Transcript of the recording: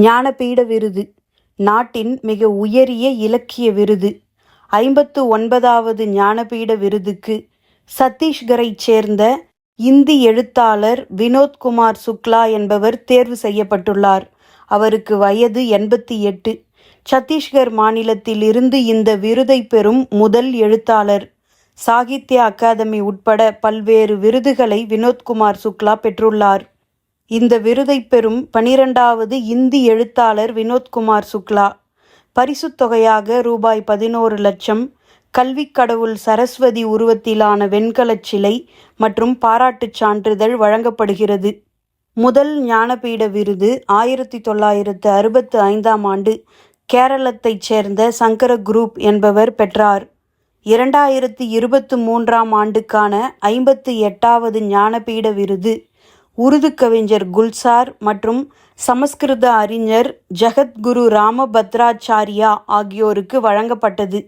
ஞானபீட விருது. நாட்டின் மிக உயரிய இலக்கிய விருது. ஐம்பத்து ஒன்பதாவது ஞானபீட விருதுக்கு சத்தீஸ்கரைச் சேர்ந்த இந்தி எழுத்தாளர் வினோத்குமார் சுக்லா என்பவர் தேர்வு செய்யப்பட்டுள்ளார். அவருக்கு வயது எண்பத்தி எட்டு. சத்தீஸ்கர் மாநிலத்தில் இருந்து இந்த விருதை பெறும் முதல் எழுத்தாளர். சாகித்ய அகாதமி உட்பட பல்வேறு விருதுகளை வினோத்குமார் சுக்லா பெற்றுள்ளார். இந்த விருதை பெறும் பனிரெண்டாவது இந்தி எழுத்தாளர் வினோத்குமார் சுக்லா. பரிசுத் தொகையாக ரூபாய் பதினோரு லட்சம் கல்விக் கடவுள் சரஸ்வதி உருவத்திலான வெண்கலச் சிலை மற்றும் பாராட்டுச் சான்றிதழ் வழங்கப்படுகிறது. முதல் ஞானபீட விருது ஆயிரத்தி தொள்ளாயிரத்து அறுபத்து ஐந்தாம் ஆண்டு கேரளத்தைச் சேர்ந்த சங்கர குரூப் என்பவர் பெற்றார். இரண்டாயிரத்து இருபத்து மூன்றாம் ஆண்டுக்கான ஐம்பத்து எட்டாவது ஞானபீட விருது உருது கவிஞர் குல்சார் மற்றும் சமஸ்கிருத அறிஞர் ஜகத்குரு ராமபத்ராச்சாரியா ஆகியோருக்கு வழங்கப்பட்டது.